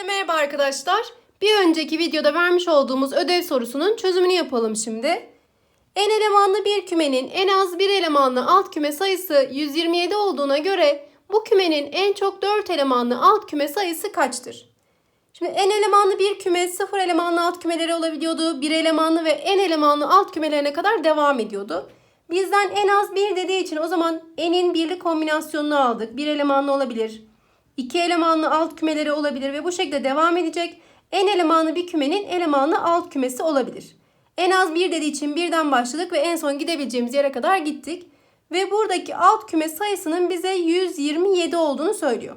Herkese merhaba arkadaşlar. Bir önceki videoda vermiş olduğumuz ödev sorusunun çözümünü yapalım şimdi. En elemanlı bir kümenin en az bir elemanlı alt küme sayısı 127 olduğuna göre bu kümenin en çok 4 elemanlı alt küme sayısı kaçtır? Şimdi en elemanlı bir küme sıfır elemanlı alt kümeleri olabiliyordu. Bir elemanlı ve en elemanlı alt kümelerine kadar devam ediyordu. Bizden en az bir dediği için o zaman enin birli kombinasyonunu aldık. Bir elemanlı olabilir. İki elemanlı alt kümeleri olabilir ve bu şekilde devam edecek. En elemanlı bir kümenin elemanlı alt kümesi olabilir. En az bir dediği için birden başladık ve en son gidebileceğimiz yere kadar gittik. Ve buradaki alt küme sayısının bize 127 olduğunu söylüyor.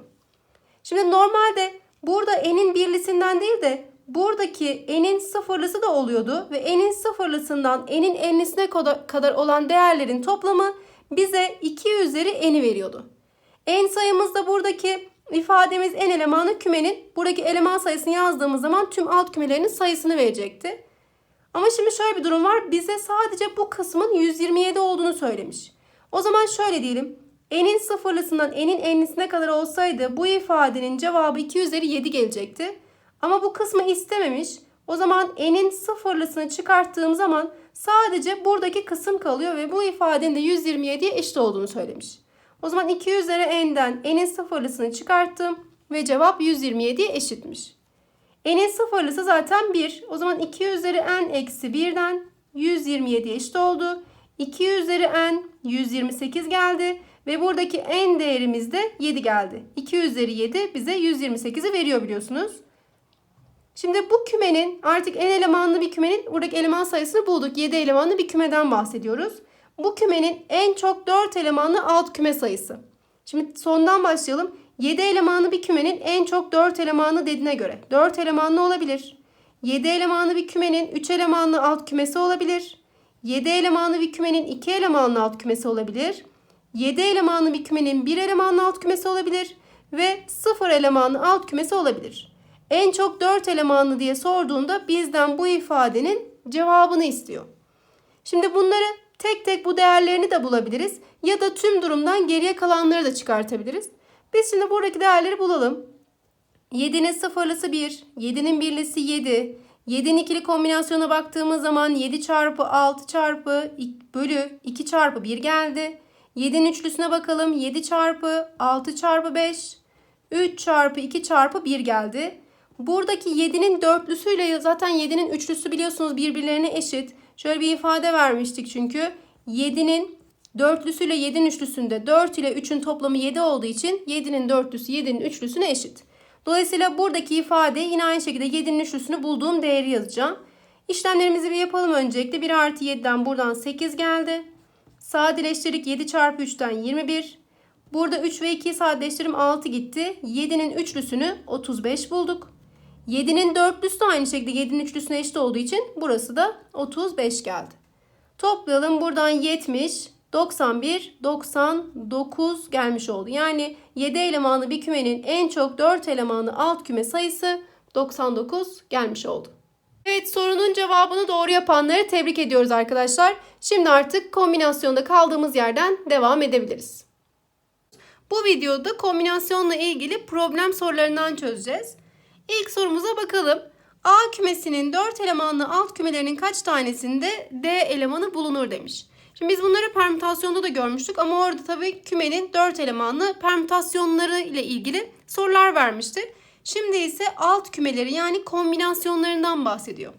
Şimdi normalde burada n'in birlisinden değil de buradaki n'in sıfırlısı da oluyordu ve n'in sıfırlısından n'in enlisine kadar olan değerlerin toplamı bize 2 üzeri n'i veriyordu. n sayımız da buradaki ifademiz n elemanı kümenin buradaki eleman sayısını yazdığımız zaman tüm alt kümelerinin sayısını verecekti. Ama şimdi şöyle bir durum var. Bize sadece bu kısmın 127 olduğunu söylemiş. O zaman şöyle diyelim. N'in sıfırlısından n'in enlisine kadar olsaydı bu ifadenin cevabı 2 üzeri 7 gelecekti. Ama bu kısmı istememiş. O zaman n'in sıfırlısını çıkarttığım zaman sadece buradaki kısım kalıyor ve bu ifadenin de 127'ye eşit olduğunu söylemiş. O zaman 2 üzeri n'den n'in sıfırlısını çıkarttım ve cevap 127'ye eşitmiş. N'in sıfırlısı zaten 1. O zaman 2 üzeri n eksi 1'den 127'ye eşit oldu. 2 üzeri n 128 geldi. Ve buradaki n değerimiz de 7 geldi. 2 üzeri 7 bize 128'i veriyor biliyorsunuz. Şimdi bu kümenin artık n elemanlı bir kümenin buradaki eleman sayısını bulduk. 7 elemanlı bir kümeden bahsediyoruz. Bu kümenin en çok 4 elemanlı alt küme sayısı. Şimdi sondan başlayalım. 7 elemanlı bir kümenin en çok 4 elemanlı dediğine göre 4 elemanlı olabilir. 7 elemanlı bir kümenin 3 elemanlı alt kümesi olabilir. 7 elemanlı bir kümenin 2 elemanlı alt kümesi olabilir. 7 elemanlı bir kümenin 1 elemanlı alt kümesi olabilir ve 0 elemanlı alt kümesi olabilir. En çok 4 elemanlı diye sorduğunda bizden bu ifadenin cevabını istiyor. Şimdi bunları tek tek bu değerlerini de bulabiliriz ya da tüm durumdan geriye kalanları da çıkartabiliriz. Biz şimdi buradaki değerleri bulalım. 7'nin sıfırlısı 1, 7'nin birlisi 7. 7'nin ikili kombinasyona baktığımız zaman 7 çarpı 6 çarpı bölü 2 çarpı 1 geldi. 7'nin üçlüsüne bakalım. 7 çarpı 6 çarpı 5, 3 çarpı 2 çarpı 1 geldi. Buradaki 7'nin dörtlüsüyle zaten 7'nin üçlüsü biliyorsunuz birbirlerine eşit. Şöyle bir ifade vermiştik çünkü. 7'nin dörtlüsüyle 7'nin üçlüsünde 4 ile 3'ün toplamı 7 olduğu için 7'nin dörtlüsü 7'nin üçlüsüne eşit. Dolayısıyla buradaki ifade yine aynı şekilde 7'nin üçlüsünü bulduğum değeri yazacağım. İşlemlerimizi bir yapalım öncelikle. 1 artı 7'den buradan 8 geldi. Sadeleştirdik 7 çarpı 3'ten 21. Burada 3 ve 2'yi sadeleştirdim 6 gitti. 7'nin üçlüsünü 35 bulduk. 7'nin dörtlüsü de aynı şekilde 7'nin üçlüsüne eşit olduğu için burası da 35 geldi. Toplayalım buradan 70, 91, 99 gelmiş oldu. Yani 7 elemanlı bir kümenin en çok 4 elemanlı alt küme sayısı 99 gelmiş oldu. Evet sorunun cevabını doğru yapanları tebrik ediyoruz arkadaşlar. Şimdi artık kombinasyonda kaldığımız yerden devam edebiliriz. Bu videoda kombinasyonla ilgili problem sorularından çözeceğiz. İlk sorumuza bakalım. A kümesinin 4 elemanlı alt kümelerinin kaç tanesinde D elemanı bulunur demiş. Şimdi biz bunları permütasyonda da görmüştük ama orada tabii kümenin 4 elemanlı permütasyonları ile ilgili sorular vermişti. Şimdi ise alt kümeleri yani kombinasyonlarından bahsediyor.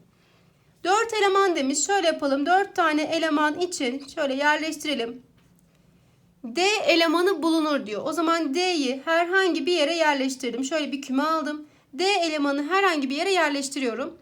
4 eleman demiş. Şöyle yapalım. 4 tane eleman için şöyle yerleştirelim. D elemanı bulunur diyor. O zaman D'yi herhangi bir yere yerleştirdim. Şöyle bir küme aldım. D elemanı herhangi bir yere yerleştiriyorum.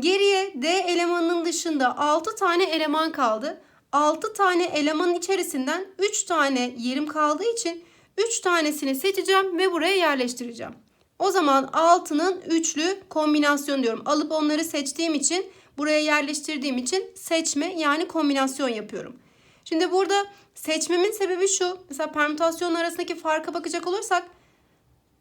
Geriye D elemanının dışında 6 tane eleman kaldı. 6 tane elemanın içerisinden 3 tane yerim kaldığı için 3 tanesini seçeceğim ve buraya yerleştireceğim. O zaman 6'nın üçlü kombinasyon diyorum. Alıp onları seçtiğim için buraya yerleştirdiğim için seçme yani kombinasyon yapıyorum. Şimdi burada seçmemin sebebi şu. Mesela permütasyon arasındaki farka bakacak olursak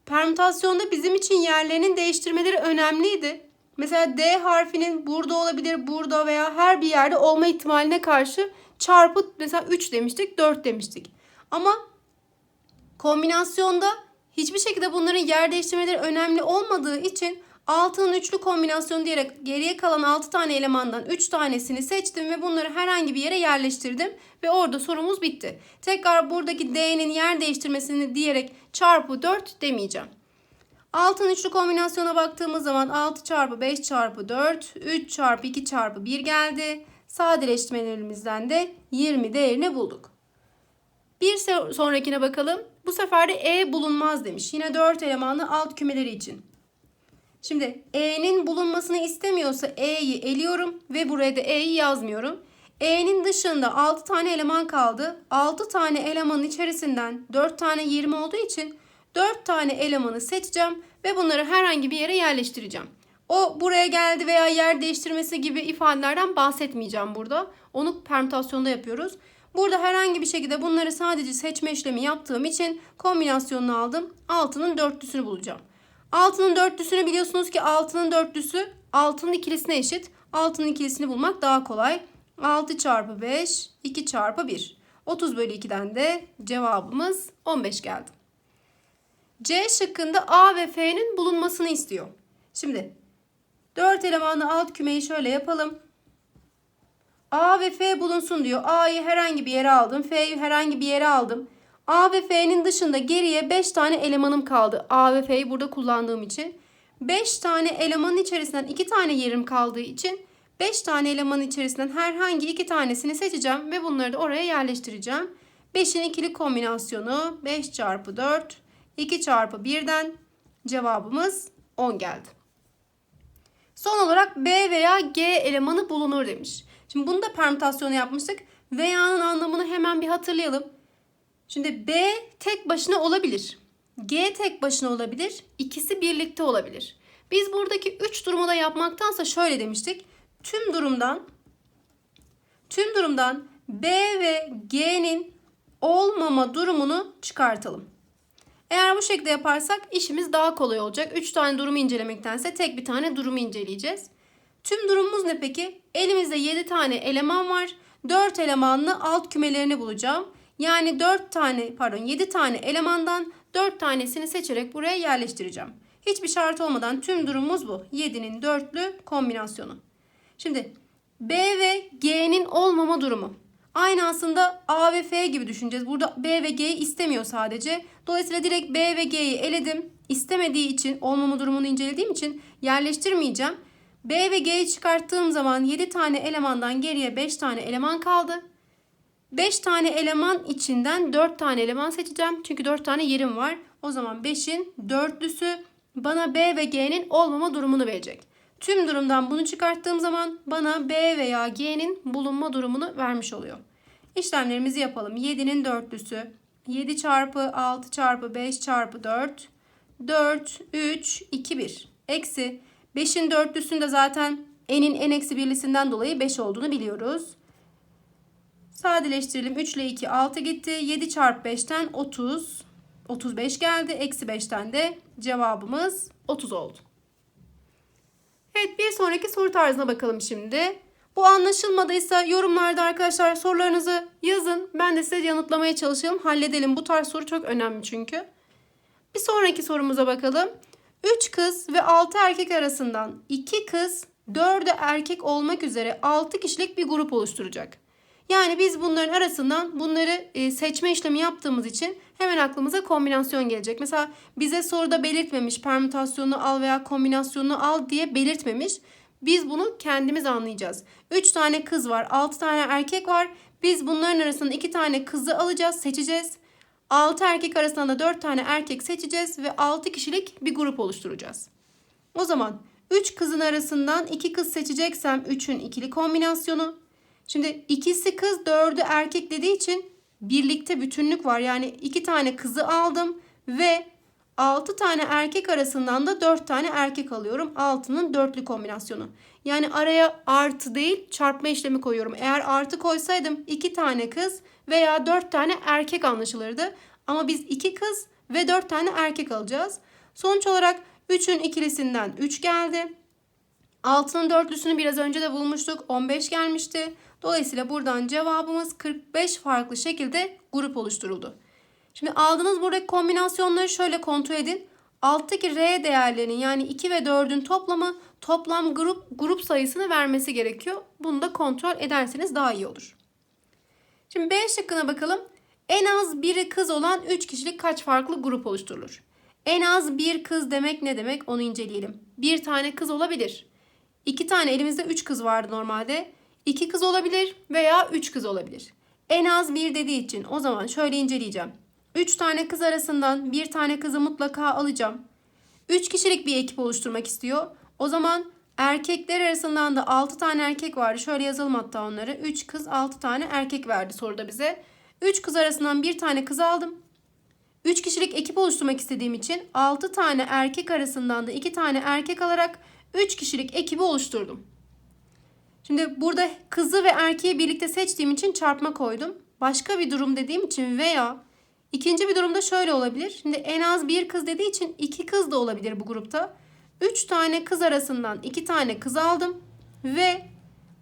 permütasyonda bizim için yerlerinin değiştirmeleri önemliydi. Mesela D harfinin burada olabilir, burada veya her bir yerde olma ihtimaline karşı çarpı mesela 3 demiştik, 4 demiştik. Ama kombinasyonda hiçbir şekilde bunların yer değiştirmeleri önemli olmadığı için 6'nın üçlü kombinasyonu diyerek geriye kalan 6 tane elemandan 3 tanesini seçtim ve bunları herhangi bir yere yerleştirdim ve orada sorumuz bitti. Tekrar buradaki D'nin yer değiştirmesini diyerek çarpı 4 demeyeceğim. 6'nın üçlü kombinasyona baktığımız zaman 6 çarpı 5 çarpı 4, 3 çarpı 2 çarpı 1 geldi. Sadeleştirmelerimizden de 20 değerini bulduk. Bir sonrakine bakalım. Bu sefer de E bulunmaz demiş. Yine 4 elemanlı alt kümeleri için. Şimdi E'nin bulunmasını istemiyorsa E'yi eliyorum ve buraya da E'yi yazmıyorum. E'nin dışında 6 tane eleman kaldı. 6 tane elemanın içerisinden 4 tane 20 olduğu için 4 tane elemanı seçeceğim ve bunları herhangi bir yere yerleştireceğim. O buraya geldi veya yer değiştirmesi gibi ifadelerden bahsetmeyeceğim burada. Onu permütasyonda yapıyoruz. Burada herhangi bir şekilde bunları sadece seçme işlemi yaptığım için kombinasyonunu aldım. 6'nın dörtlüsünü bulacağım. 6'nın dörtlüsünü biliyorsunuz ki 6'nın dörtlüsü 6'nın ikilisine eşit. 6'nın ikilisini bulmak daha kolay. 6 çarpı 5, 2 çarpı 1. 30 bölü 2'den de cevabımız 15 geldi. C şıkkında A ve F'nin bulunmasını istiyor. Şimdi 4 elemanlı alt kümeyi şöyle yapalım. A ve F bulunsun diyor. A'yı herhangi bir yere aldım. F'yi herhangi bir yere aldım. A ve F'nin dışında geriye 5 tane elemanım kaldı. A ve F'yi burada kullandığım için. 5 tane elemanın içerisinden 2 tane yerim kaldığı için 5 tane elemanın içerisinden herhangi 2 tanesini seçeceğim ve bunları da oraya yerleştireceğim. 5'in ikili kombinasyonu 5 çarpı 4, 2 çarpı 1'den cevabımız 10 geldi. Son olarak B veya G elemanı bulunur demiş. Şimdi bunu da permütasyonu yapmıştık. Veya'nın anlamını hemen bir hatırlayalım. Şimdi B tek başına olabilir. G tek başına olabilir. İkisi birlikte olabilir. Biz buradaki 3 durumu da yapmaktansa şöyle demiştik. Tüm durumdan tüm durumdan B ve G'nin olmama durumunu çıkartalım. Eğer bu şekilde yaparsak işimiz daha kolay olacak. 3 tane durumu incelemektense tek bir tane durumu inceleyeceğiz. Tüm durumumuz ne peki? Elimizde 7 tane eleman var. 4 elemanlı alt kümelerini bulacağım. Yani 4 tane pardon 7 tane elemandan 4 tanesini seçerek buraya yerleştireceğim. Hiçbir şart olmadan tüm durumumuz bu. 7'nin dörtlü kombinasyonu. Şimdi B ve G'nin olmama durumu. Aynı aslında A ve F gibi düşüneceğiz. Burada B ve G'yi istemiyor sadece. Dolayısıyla direkt B ve G'yi eledim. İstemediği için olmama durumunu incelediğim için yerleştirmeyeceğim. B ve G'yi çıkarttığım zaman 7 tane elemandan geriye 5 tane eleman kaldı. 5 tane eleman içinden 4 tane eleman seçeceğim. Çünkü 4 tane yerim var. O zaman 5'in dörtlüsü bana B ve G'nin olmama durumunu verecek. Tüm durumdan bunu çıkarttığım zaman bana B veya G'nin bulunma durumunu vermiş oluyor. İşlemlerimizi yapalım. 7'nin dörtlüsü 7 çarpı 6 çarpı 5 çarpı 4 4 3 2 1 eksi 5'in dörtlüsünde zaten n'in n eksi birlisinden dolayı 5 olduğunu biliyoruz. Sadeleştirelim. 3 ile 2 6 gitti. 7 çarpı 5'ten 30. 35 geldi. Eksi 5'ten de cevabımız 30 oldu. Evet bir sonraki soru tarzına bakalım şimdi. Bu anlaşılmadıysa yorumlarda arkadaşlar sorularınızı yazın. Ben de size yanıtlamaya çalışalım. Halledelim. Bu tarz soru çok önemli çünkü. Bir sonraki sorumuza bakalım. 3 kız ve 6 erkek arasından 2 kız 4'ü erkek olmak üzere 6 kişilik bir grup oluşturacak. Yani biz bunların arasından bunları e, seçme işlemi yaptığımız için hemen aklımıza kombinasyon gelecek. Mesela bize soruda belirtmemiş permütasyonu al veya kombinasyonunu al diye belirtmemiş. Biz bunu kendimiz anlayacağız. 3 tane kız var, 6 tane erkek var. Biz bunların arasından 2 tane kızı alacağız, seçeceğiz. 6 erkek arasından da 4 tane erkek seçeceğiz ve 6 kişilik bir grup oluşturacağız. O zaman 3 kızın arasından 2 kız seçeceksem 3'ün ikili kombinasyonu. Şimdi ikisi kız 4'ü erkek dediği için birlikte bütünlük var. Yani 2 tane kızı aldım ve 6 tane erkek arasından da 4 tane erkek alıyorum. 6'nın dörtlü kombinasyonu. Yani araya artı değil çarpma işlemi koyuyorum. Eğer artı koysaydım 2 tane kız veya 4 tane erkek anlaşılırdı. Ama biz 2 kız ve 4 tane erkek alacağız. Sonuç olarak 3'ün ikilisinden 3 geldi. 6'nın dörtlüsünü biraz önce de bulmuştuk. 15 gelmişti. Dolayısıyla buradan cevabımız 45 farklı şekilde grup oluşturuldu. Şimdi aldığınız buradaki kombinasyonları şöyle kontrol edin. alttaki R değerlerinin yani 2 ve 4'ün toplamı toplam grup grup sayısını vermesi gerekiyor. Bunu da kontrol ederseniz daha iyi olur. Şimdi B şıkkına bakalım. En az biri kız olan 3 kişilik kaç farklı grup oluşturulur? En az bir kız demek ne demek onu inceleyelim. Bir tane kız olabilir. İki tane elimizde 3 kız vardı normalde. 2 kız olabilir veya 3 kız olabilir. En az bir dediği için o zaman şöyle inceleyeceğim. 3 tane kız arasından bir tane kızı mutlaka alacağım. 3 kişilik bir ekip oluşturmak istiyor. O zaman erkekler arasından da 6 tane erkek vardı. Şöyle yazalım hatta onları. 3 kız 6 tane erkek verdi soruda bize. 3 kız arasından bir tane kız aldım. 3 kişilik ekip oluşturmak istediğim için 6 tane erkek arasından da 2 tane erkek alarak 3 kişilik ekibi oluşturdum. Şimdi burada kızı ve erkeği birlikte seçtiğim için çarpma koydum. Başka bir durum dediğim için veya ikinci bir durumda şöyle olabilir. Şimdi en az bir kız dediği için iki kız da olabilir bu grupta. 3 tane kız arasından 2 tane kız aldım ve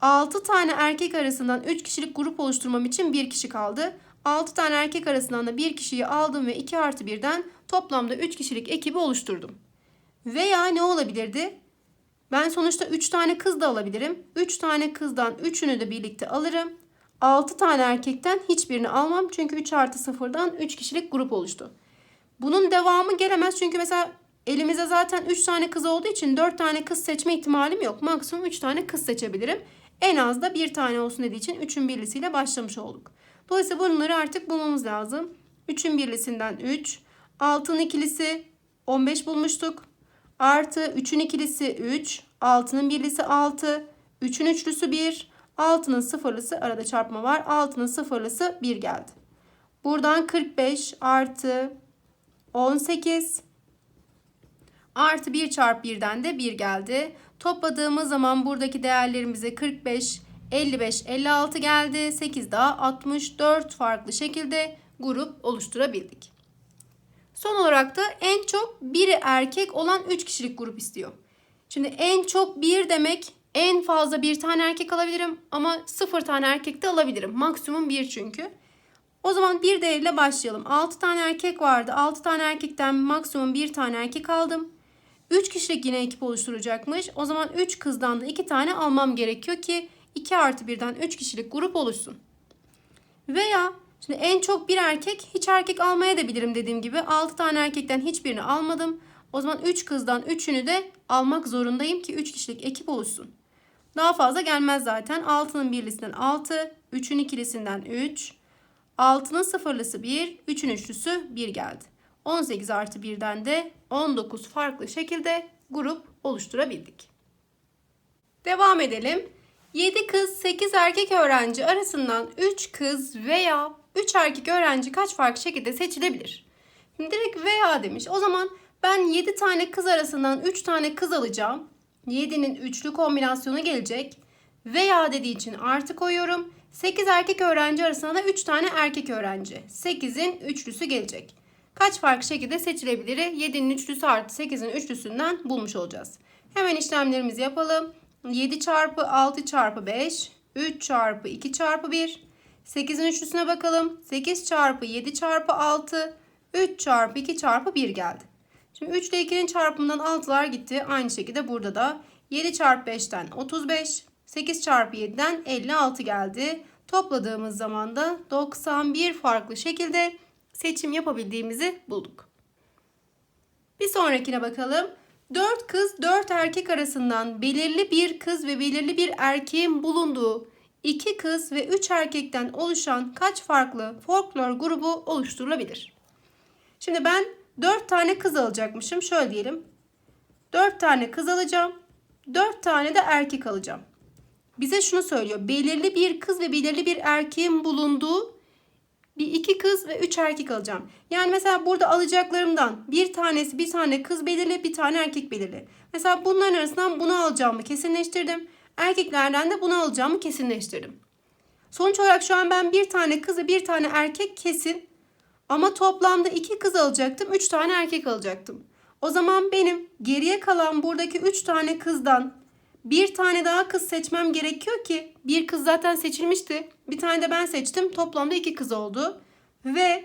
6 tane erkek arasından 3 kişilik grup oluşturmam için 1 kişi kaldı. 6 tane erkek arasından da 1 kişiyi aldım ve 2 artı 1'den toplamda 3 kişilik ekibi oluşturdum. Veya ne olabilirdi? Ben sonuçta 3 tane kız da alabilirim. 3 tane kızdan 3'ünü de birlikte alırım. 6 tane erkekten hiçbirini almam. Çünkü 3 artı 0'dan 3 kişilik grup oluştu. Bunun devamı gelemez. Çünkü mesela elimizde zaten 3 tane kız olduğu için 4 tane kız seçme ihtimalim yok. Maksimum 3 tane kız seçebilirim. En az da bir tane olsun dediği için 3'ün birlisiyle başlamış olduk. Dolayısıyla bunları artık bulmamız lazım. 3'ün birlisinden 3. 6'nın ikilisi 15 bulmuştuk. Artı 3'ün ikilisi 3. 6'nın birlisi 6. 3'ün üçlüsü 1. 6'nın sıfırlısı arada çarpma var. 6'nın sıfırlısı 1 geldi. Buradan 45 artı 18 artı 1 çarpı 1'den de 1 geldi. Topladığımız zaman buradaki değerlerimize 45, 55, 56 geldi. 8 daha 64 farklı şekilde grup oluşturabildik. Son olarak da en çok biri erkek olan 3 kişilik grup istiyor. Şimdi en çok bir demek en fazla bir tane erkek alabilirim ama sıfır tane erkek de alabilirim. Maksimum bir çünkü. O zaman bir değeriyle başlayalım. 6 tane erkek vardı. 6 tane erkekten maksimum bir tane erkek aldım. 3 kişilik yine ekip oluşturacakmış. O zaman 3 kızdan da 2 tane almam gerekiyor ki 2 artı 1'den 3 kişilik grup oluşsun. Veya şimdi en çok bir erkek hiç erkek almaya da bilirim dediğim gibi. 6 tane erkekten hiçbirini almadım. O zaman 3 kızdan 3'ünü de almak zorundayım ki 3 kişilik ekip oluşsun. Daha fazla gelmez zaten. 6'nın birlisinden 6, 3'ün ikilisinden 3, 6'nın sıfırlısı 1, 3'ün üçlüsü 1 geldi. 18 artı 1'den de 19 farklı şekilde grup oluşturabildik. Devam edelim. 7 kız 8 erkek öğrenci arasından 3 kız veya 3 erkek öğrenci kaç farklı şekilde seçilebilir? Şimdi direkt veya demiş. O zaman ben 7 tane kız arasından 3 tane kız alacağım. 7'nin üçlü kombinasyonu gelecek. Veya dediği için artı koyuyorum. 8 erkek öğrenci arasında da 3 tane erkek öğrenci. 8'in üçlüsü gelecek. Kaç farklı şekilde seçilebilir? 7'nin üçlüsü artı 8'in üçlüsünden bulmuş olacağız. Hemen işlemlerimizi yapalım. 7 çarpı 6 çarpı 5. 3 çarpı 2 çarpı 1. 8'in üçlüsüne bakalım. 8 çarpı 7 çarpı 6. 3 çarpı 2 çarpı 1 geldi. Şimdi 3 ile 2'nin çarpımından 6'lar gitti. Aynı şekilde burada da 7 çarpı 5'ten 35. 8 çarpı 7'den 56 geldi. Topladığımız zaman da 91 farklı şekilde seçim yapabildiğimizi bulduk. Bir sonrakine bakalım. 4 kız 4 erkek arasından belirli bir kız ve belirli bir erkeğin bulunduğu 2 kız ve 3 erkekten oluşan kaç farklı folklor grubu oluşturulabilir? Şimdi ben 4 tane kız alacakmışım. Şöyle diyelim. 4 tane kız alacağım. 4 tane de erkek alacağım. Bize şunu söylüyor. Belirli bir kız ve belirli bir erkeğin bulunduğu bir iki kız ve üç erkek alacağım. Yani mesela burada alacaklarımdan bir tanesi bir tane kız belirli bir tane erkek belirli. Mesela bunların arasından bunu alacağımı kesinleştirdim. Erkeklerden de bunu alacağımı kesinleştirdim. Sonuç olarak şu an ben bir tane kız ve bir tane erkek kesin ama toplamda iki kız alacaktım, üç tane erkek alacaktım. O zaman benim geriye kalan buradaki üç tane kızdan bir tane daha kız seçmem gerekiyor ki bir kız zaten seçilmişti. Bir tane de ben seçtim. Toplamda iki kız oldu. Ve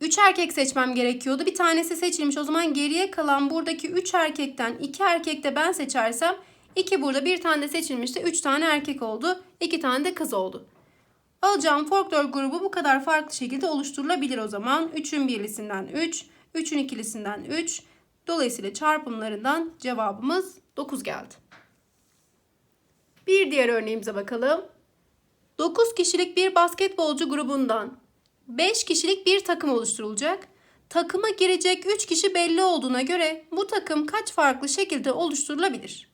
3 erkek seçmem gerekiyordu. Bir tanesi seçilmiş. O zaman geriye kalan buradaki 3 erkekten 2 erkek de ben seçersem 2 burada bir tane de seçilmişti. 3 tane erkek oldu. 2 tane de kız oldu. Alacağım folklor grubu bu kadar farklı şekilde oluşturulabilir o zaman. 3'ün birlisinden 3, 3'ün ikilisinden 3. Dolayısıyla çarpımlarından cevabımız 9 geldi. Bir diğer örneğimize bakalım. 9 kişilik bir basketbolcu grubundan 5 kişilik bir takım oluşturulacak. Takıma girecek 3 kişi belli olduğuna göre bu takım kaç farklı şekilde oluşturulabilir?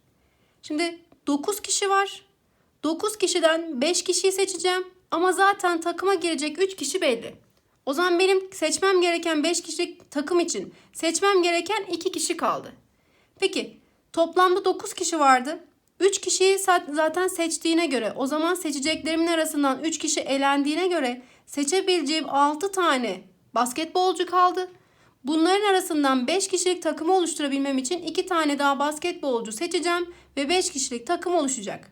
Şimdi 9 kişi var. 9 kişiden 5 kişiyi seçeceğim ama zaten takıma girecek 3 kişi belli. O zaman benim seçmem gereken 5 kişilik takım için seçmem gereken 2 kişi kaldı. Peki toplamda 9 kişi vardı. 3 kişiyi zaten seçtiğine göre o zaman seçeceklerimin arasından 3 kişi elendiğine göre seçebileceğim 6 tane basketbolcu kaldı. Bunların arasından 5 kişilik takımı oluşturabilmem için 2 tane daha basketbolcu seçeceğim ve 5 kişilik takım oluşacak.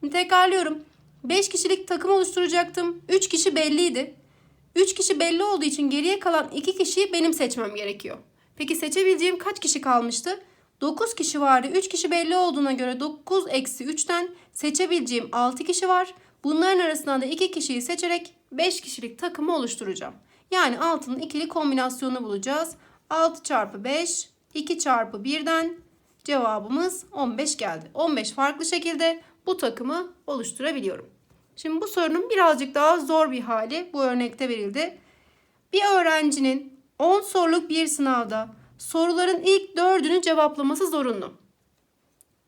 Şimdi tekrarlıyorum. 5 kişilik takım oluşturacaktım. 3 kişi belliydi. 3 kişi belli olduğu için geriye kalan 2 kişiyi benim seçmem gerekiyor. Peki seçebileceğim kaç kişi kalmıştı? 9 kişi vardı. 3 kişi belli olduğuna göre 9 eksi 3'ten seçebileceğim 6 kişi var. Bunların arasından da 2 kişiyi seçerek 5 kişilik takımı oluşturacağım. Yani 6'nın ikili kombinasyonunu bulacağız. 6 çarpı 5, 2 çarpı 1'den cevabımız 15 geldi. 15 farklı şekilde bu takımı oluşturabiliyorum. Şimdi bu sorunun birazcık daha zor bir hali bu örnekte verildi. Bir öğrencinin 10 soruluk bir sınavda soruların ilk 4'ünü cevaplaması zorunlu.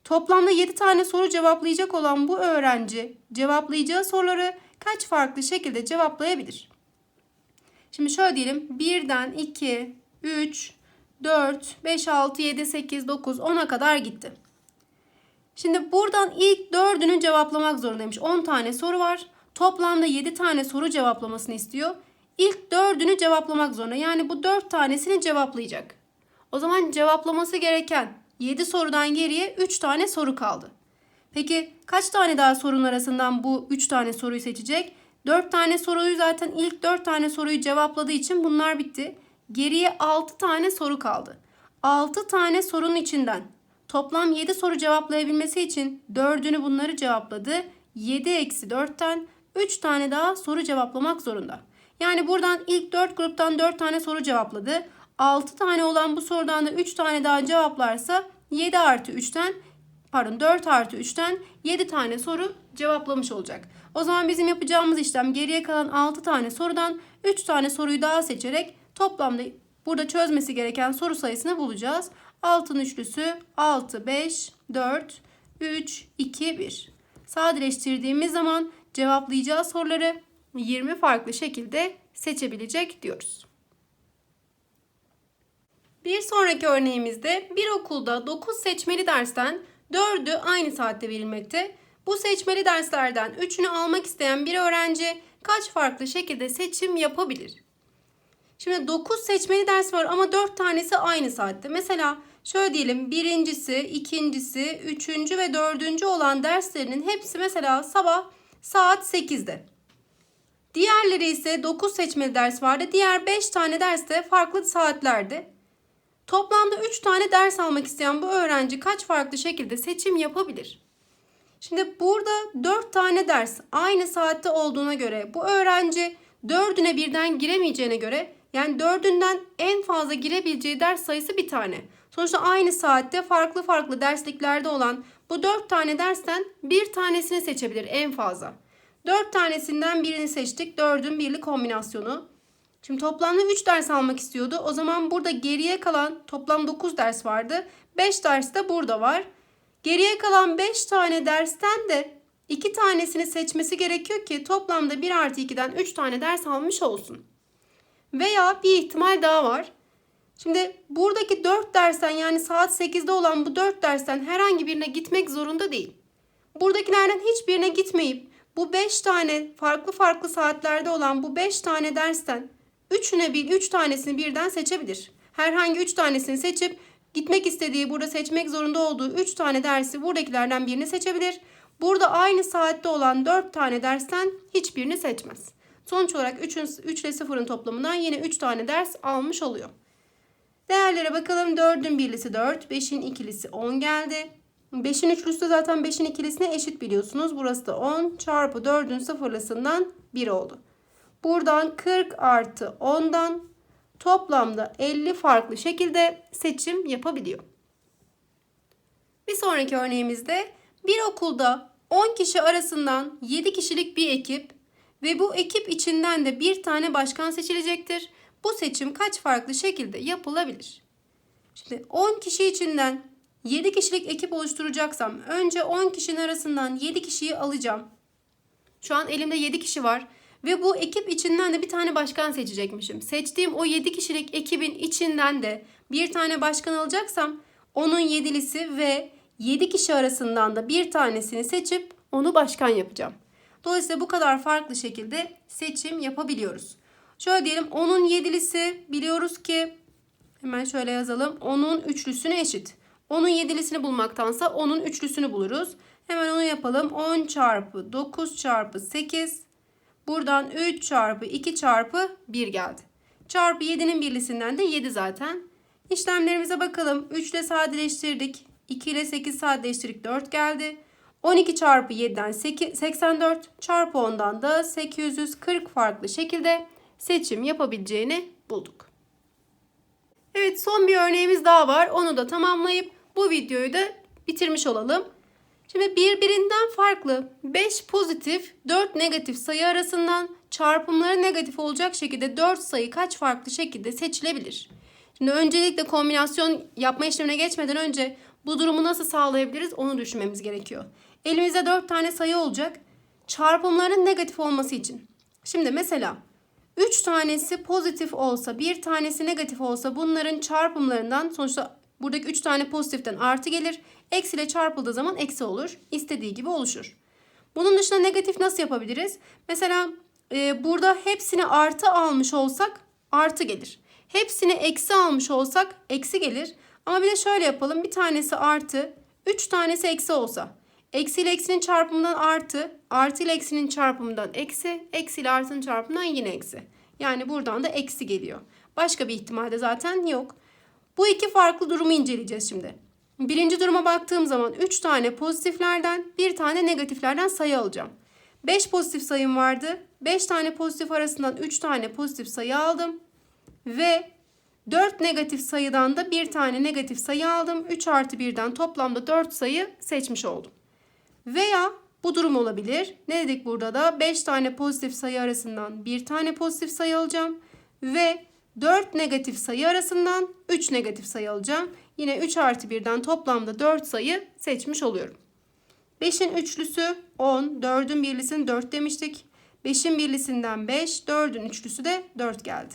Toplamda 7 tane soru cevaplayacak olan bu öğrenci cevaplayacağı soruları kaç farklı şekilde cevaplayabilir? Şimdi şöyle diyelim 1'den 2, 3, 4, 5, 6, 7, 8, 9, 10'a kadar gitti. Şimdi buradan ilk dördünü cevaplamak zorundaymış. 10 tane soru var. Toplamda 7 tane soru cevaplamasını istiyor. İlk dördünü cevaplamak zorunda. Yani bu 4 tanesini cevaplayacak. O zaman cevaplaması gereken 7 sorudan geriye 3 tane soru kaldı. Peki kaç tane daha sorun arasından bu 3 tane soruyu seçecek? 4 tane soruyu zaten ilk 4 tane soruyu cevapladığı için bunlar bitti. Geriye 6 tane soru kaldı. 6 tane sorunun içinden toplam 7 soru cevaplayabilmesi için 4'ünü bunları cevapladı. 7 eksi 4'ten 3 tane daha soru cevaplamak zorunda. Yani buradan ilk 4 gruptan 4 tane soru cevapladı. 6 tane olan bu sorudan da 3 tane daha cevaplarsa 7 artı 3'ten pardon 4 artı 3'ten 7 tane soru cevaplamış olacak. O zaman bizim yapacağımız işlem geriye kalan 6 tane sorudan 3 tane soruyu daha seçerek toplamda burada çözmesi gereken soru sayısını bulacağız. 6'nın üçlüsü 6, 5, 4, 3, 2, 1. Sadeleştirdiğimiz zaman cevaplayacağı soruları 20 farklı şekilde seçebilecek diyoruz. Bir sonraki örneğimizde bir okulda 9 seçmeli dersten 4'ü aynı saatte verilmekte. Bu seçmeli derslerden 3'ünü almak isteyen bir öğrenci kaç farklı şekilde seçim yapabilir? Şimdi 9 seçmeli ders var ama 4 tanesi aynı saatte. Mesela şöyle diyelim birincisi, ikincisi, üçüncü ve dördüncü olan derslerinin hepsi mesela sabah saat 8'de. Diğerleri ise 9 seçmeli ders vardı. Diğer 5 tane ders de farklı saatlerde. Toplamda 3 tane ders almak isteyen bu öğrenci kaç farklı şekilde seçim yapabilir? Şimdi burada 4 tane ders aynı saatte olduğuna göre bu öğrenci 4'üne birden giremeyeceğine göre yani 4'ünden en fazla girebileceği ders sayısı bir tane. Sonuçta aynı saatte farklı farklı dersliklerde olan bu 4 tane dersten bir tanesini seçebilir en fazla. 4 tanesinden birini seçtik. 4'ün birli kombinasyonu. Şimdi toplamda 3 ders almak istiyordu. O zaman burada geriye kalan toplam 9 ders vardı. 5 ders de burada var. Geriye kalan 5 tane dersten de 2 tanesini seçmesi gerekiyor ki toplamda 1 artı 2'den 3 tane ders almış olsun. Veya bir ihtimal daha var. Şimdi buradaki 4 dersten yani saat 8'de olan bu 4 dersten herhangi birine gitmek zorunda değil. Buradakilerden hiçbirine gitmeyip bu 5 tane farklı farklı saatlerde olan bu 5 tane dersten Üçüne bir, üç tanesini birden seçebilir. Herhangi üç tanesini seçip gitmek istediği burada seçmek zorunda olduğu üç tane dersi buradakilerden birini seçebilir. Burada aynı saatte olan dört tane dersten hiçbirini seçmez. Sonuç olarak 3'ün 3 ile 0'ın toplamından yine 3 tane ders almış oluyor. Değerlere bakalım. 4'ün birlisi 4, 5'in ikilisi 10 geldi. 5'in üçlüsü de zaten 5'in ikilisine eşit biliyorsunuz. Burası da 10 çarpı 4'ün sıfırlısından 1 oldu. Buradan 40 artı 10'dan toplamda 50 farklı şekilde seçim yapabiliyor. Bir sonraki örneğimizde bir okulda 10 kişi arasından 7 kişilik bir ekip ve bu ekip içinden de bir tane başkan seçilecektir. Bu seçim kaç farklı şekilde yapılabilir? Şimdi 10 kişi içinden 7 kişilik ekip oluşturacaksam önce 10 kişinin arasından 7 kişiyi alacağım. Şu an elimde 7 kişi var ve bu ekip içinden de bir tane başkan seçecekmişim. Seçtiğim o 7 kişilik ekibin içinden de bir tane başkan alacaksam onun yedilisi ve 7 kişi arasından da bir tanesini seçip onu başkan yapacağım. Dolayısıyla bu kadar farklı şekilde seçim yapabiliyoruz. Şöyle diyelim onun yedilisi biliyoruz ki hemen şöyle yazalım. Onun üçlüsüne eşit. Onun yedilisini bulmaktansa onun üçlüsünü buluruz. Hemen onu yapalım. 10 çarpı 9 çarpı 8. Buradan 3 çarpı 2 çarpı 1 geldi. Çarpı 7'nin birlisinden de 7 zaten. İşlemlerimize bakalım. 3 ile sadeleştirdik. 2 ile 8 sadeleştirdik. 4 geldi. 12 çarpı 7'den 8, 84 çarpı 10'dan da 840 farklı şekilde seçim yapabileceğini bulduk. Evet son bir örneğimiz daha var. Onu da tamamlayıp bu videoyu da bitirmiş olalım. Şimdi birbirinden farklı 5 pozitif 4 negatif sayı arasından çarpımları negatif olacak şekilde 4 sayı kaç farklı şekilde seçilebilir? Şimdi öncelikle kombinasyon yapma işlemine geçmeden önce bu durumu nasıl sağlayabiliriz onu düşünmemiz gerekiyor. Elimizde 4 tane sayı olacak. Çarpımların negatif olması için. Şimdi mesela 3 tanesi pozitif olsa, bir tanesi negatif olsa bunların çarpımlarından sonuçta buradaki 3 tane pozitiften artı gelir. Eksiyle çarpıldığı zaman eksi olur. İstediği gibi oluşur. Bunun dışında negatif nasıl yapabiliriz? Mesela e, burada hepsini artı almış olsak artı gelir. Hepsini eksi almış olsak eksi gelir. Ama bir de şöyle yapalım. Bir tanesi artı, 3 tanesi eksi olsa. Eksi ile eksinin çarpımından artı, artı ile eksinin çarpımından eksi, eksi ile artının çarpımından yine eksi. Yani buradan da eksi geliyor. Başka bir ihtimalde zaten yok. Bu iki farklı durumu inceleyeceğiz şimdi. Birinci duruma baktığım zaman 3 tane pozitiflerden, bir tane negatiflerden sayı alacağım. 5 pozitif sayım vardı. 5 tane pozitif arasından 3 tane pozitif sayı aldım. Ve 4 negatif sayıdan da bir tane negatif sayı aldım. 3 artı 1'den toplamda 4 sayı seçmiş oldum. Veya bu durum olabilir. Ne dedik burada da? 5 tane pozitif sayı arasından bir tane pozitif sayı alacağım. Ve 4 negatif sayı arasından 3 negatif sayı alacağım. Yine 3 artı 1'den toplamda 4 sayı seçmiş oluyorum. 5'in üçlüsü 10, 4'ün birlisini 4 demiştik. 5'in birlisinden 5, 4'ün üçlüsü de 4 geldi.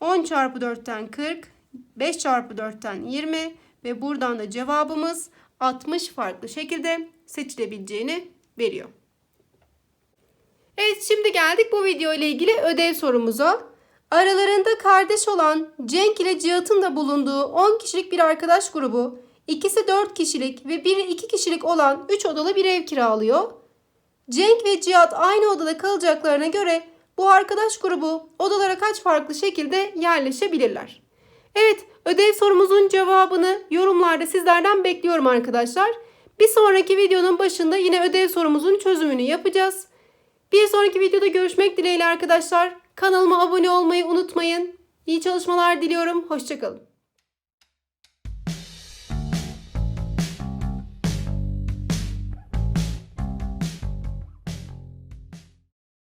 10 çarpı 4'ten 40, 5 çarpı 4'ten 20 ve buradan da cevabımız 60 farklı şekilde seçilebileceğini veriyor. Evet şimdi geldik bu video ile ilgili ödev sorumuza. Aralarında kardeş olan Cenk ile Cihat'ın da bulunduğu 10 kişilik bir arkadaş grubu, ikisi 4 kişilik ve biri 2 kişilik olan 3 odalı bir ev kiralıyor. Cenk ve Cihat aynı odada kalacaklarına göre bu arkadaş grubu odalara kaç farklı şekilde yerleşebilirler? Evet, ödev sorumuzun cevabını yorumlarda sizlerden bekliyorum arkadaşlar. Bir sonraki videonun başında yine ödev sorumuzun çözümünü yapacağız. Bir sonraki videoda görüşmek dileğiyle arkadaşlar. Kanalıma abone olmayı unutmayın. İyi çalışmalar diliyorum. Hoşçakalın.